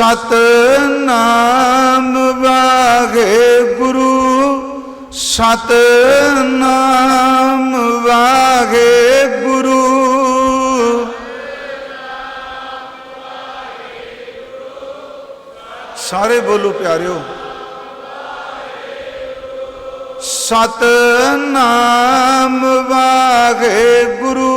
ਸਤਨਾਮ ਵਾਹਿਗੁਰੂ ਸਤਨਾਮ ਵਾਹਿਗੁਰੂ ਸਾਰੇ ਬੋਲੋ ਪਿਆਰਿਓ। ਸਤਨਾਮ ਵਾਹਿਗੁਰੂ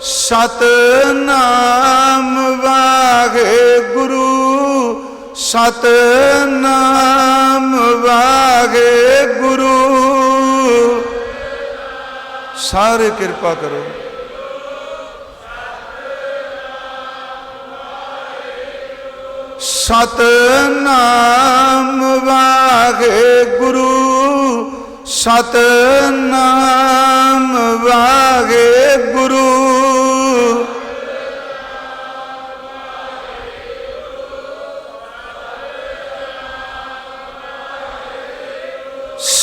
ਸਤਨਾਮ ਵਾਹਿਗੁਰੂ ਸਤਨਾਮ ਵਾਹਿਗੁਰੂ। ਸਾਰੇ ਕਿਰਪਾ ਕਰੋ। ਸਤਨਾਮ ਵਾਹਿਗੁਰੂ ਸਤਨਾਮ ਵਾਹਿਗੁਰੂ।